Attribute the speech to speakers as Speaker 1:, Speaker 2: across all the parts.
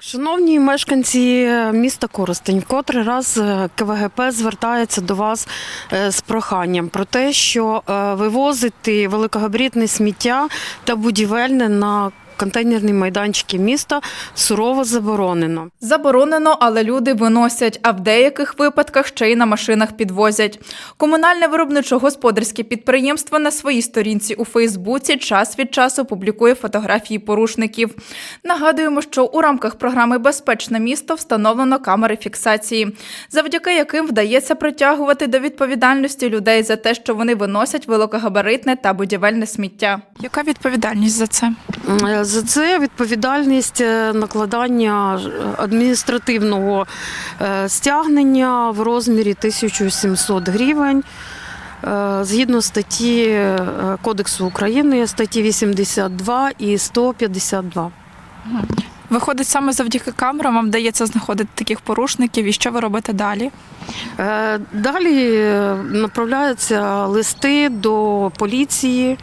Speaker 1: Шановні мешканці міста Коростень, котрий раз е, КВГП звертається до вас е, з проханням про те, що е, вивозити великогабрітне сміття та будівельне на контейнерні майданчики міста сурово заборонено.
Speaker 2: Заборонено, але люди виносять, а в деяких випадках ще й на машинах підвозять. Комунальне виробничо-господарське підприємство на своїй сторінці у Фейсбуці час від часу публікує фотографії порушників. Нагадуємо, що у рамках програми Безпечне місто встановлено камери фіксації, завдяки яким вдається притягувати до відповідальності людей за те, що вони виносять великогабаритне та будівельне сміття.
Speaker 3: Яка відповідальність за це?
Speaker 1: За це відповідальність е, накладання адміністративного е, стягнення в розмірі 1700 гривень. е, Згідно статті Кодексу України, статті 82 і 152.
Speaker 3: Виходить, саме завдяки камерам вам вдається знаходити таких порушників, і що ви робите далі?
Speaker 1: Далі направляються листи до поліції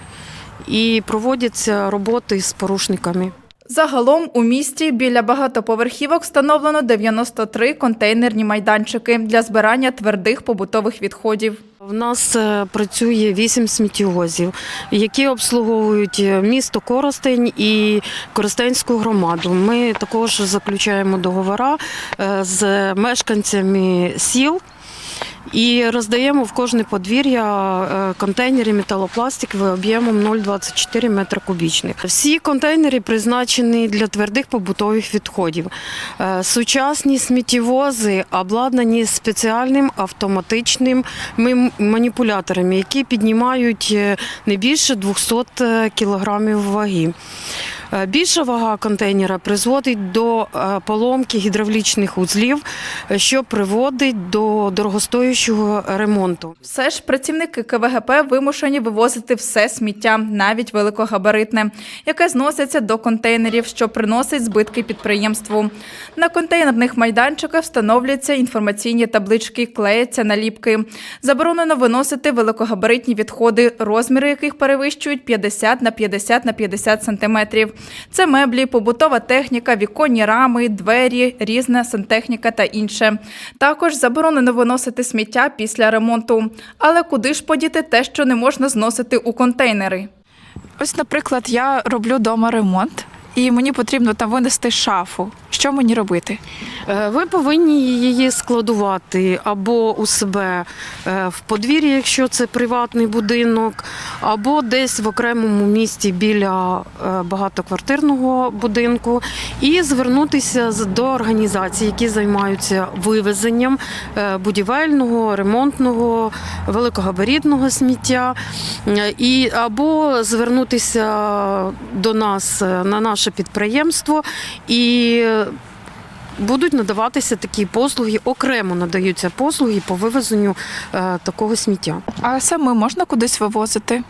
Speaker 1: і проводяться роботи з порушниками.
Speaker 2: Загалом у місті біля багатоповерхівок встановлено 93 контейнерні майданчики для збирання твердих побутових відходів.
Speaker 1: В нас е, працює вісім сміттєвозів, які обслуговують е, місто Коростень і Коростенську громаду. Ми також заключаємо договори е, з мешканцями сіл. І роздаємо в кожне подвір'я е, контейнери металопластикові об'ємом 0,24 метра кубічних. Всі контейнери призначені для твердих побутових відходів. Е, Сучасні сміттєвози обладнані спеціальним автоматичним ми- маніпуляторами, які піднімають е, не більше 200 кілограмів ваги. Е, Більша вага контейнера призводить до е, поломки гідравлічних узлів, е, що приводить до дорогостоящого ремонту.
Speaker 2: Все ж працівники КВГП вимушені вивозити все сміття, навіть великогабаритне, яке зноситься до контейнерів, що приносить збитки підприємству. На контейнерних майданчиках встановлюються інформаційні таблички, клеяться наліпки. Заборонено виносити великогабаритні відходи, розміри яких перевищують 50 на 50 на 50 сантиметрів. Це меблі, побутова техніка, віконні рами, двері, різна сантехніка та інше. Також заборонено виносити сміття після ремонту. Але куди ж подіти те, що не можна зносити у контейнери?
Speaker 3: Ось, наприклад, я роблю вдома ремонт, і мені потрібно там винести шафу. Що мені робити?
Speaker 1: Е, Ви повинні її складувати або у себе е, в подвір'ї, якщо це приватний будинок, або десь в окремому місті біля е, багатоквартирного будинку, і звернутися до організацій, які займаються вивезенням будівельного, ремонтного, великогабаритного сміття, і або звернутися до нас на наше підприємство і будуть надаватися такі послуги, окремо надаються послуги по вивезенню е, такого сміття.
Speaker 3: А саме можна кудись вивозити?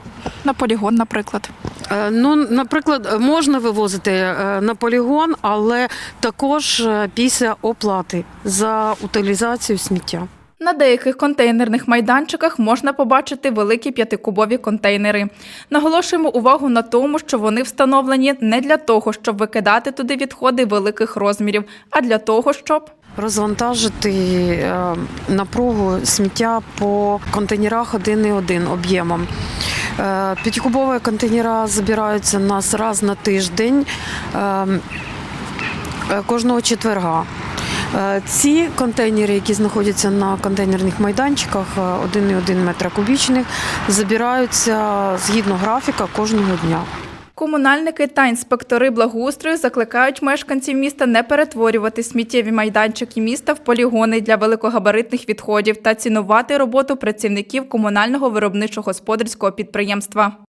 Speaker 3: На полігон, наприклад.
Speaker 1: Е, ну, наприклад, можна вивозити е, на полігон, але також е, після оплати за утилізацію сміття.
Speaker 2: На деяких контейнерних майданчиках можна побачити великі п'ятикубові контейнери. Наголошуємо увагу на тому, що вони встановлені не для того, щоб викидати туди відходи великих розмірів, а для того, щоб
Speaker 1: Розвантажити е, напругу сміття по контейнерах 1,1 об'ємом. Е, П'ятикубові контейнера збираються у нас раз на тиждень е, кожного четверга. Е, Ці контейнери, які знаходяться на контейнерних майданчиках е, 1,1 метра кубічних, забираються згідно графіка кожного дня.
Speaker 2: комунальники та інспектори благоустрою закликають мешканців міста не перетворювати сміттєві майданчики міста в полігони для великогабаритних відходів та цінувати роботу працівників комунального виробничо-господарського підприємства.